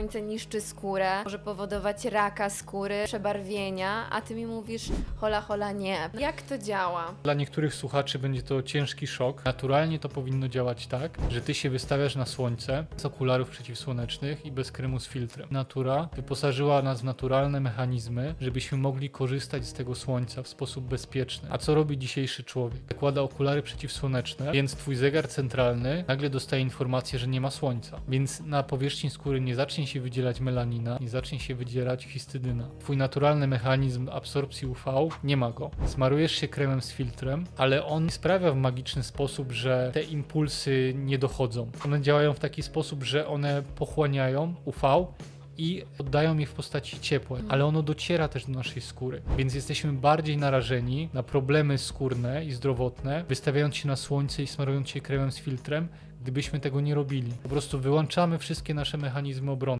Słońce niszczy skórę, może powodować raka skóry, przebarwienia, a ty mi mówisz hola hola nie. Jak to działa? Dla niektórych słuchaczy będzie to ciężki szok. Naturalnie to powinno działać tak, że ty się wystawiasz na słońce z okularów przeciwsłonecznych i bez kremu z filtrem. Natura wyposażyła nas w naturalne mechanizmy, żebyśmy mogli korzystać z tego słońca w sposób bezpieczny. A co robi dzisiejszy człowiek? Zakłada okulary przeciwsłoneczne, więc twój zegar centralny nagle dostaje informację, że nie ma słońca. Więc na powierzchni skóry nie zacznie się wydzielać melanina, nie zacznie się wydzielać histydyna. Twój naturalny mechanizm absorpcji UV nie ma go. Smarujesz się kremem z filtrem, ale on sprawia w magiczny sposób, że te impulsy nie dochodzą. One działają w taki sposób, że one pochłaniają UV i oddają je w postaci ciepła, ale ono dociera też do naszej skóry, więc jesteśmy bardziej narażeni na problemy skórne i zdrowotne, wystawiając się na słońce i smarując się kremem z filtrem, gdybyśmy tego nie robili. Po prostu wyłączamy wszystkie nasze mechanizmy obrony.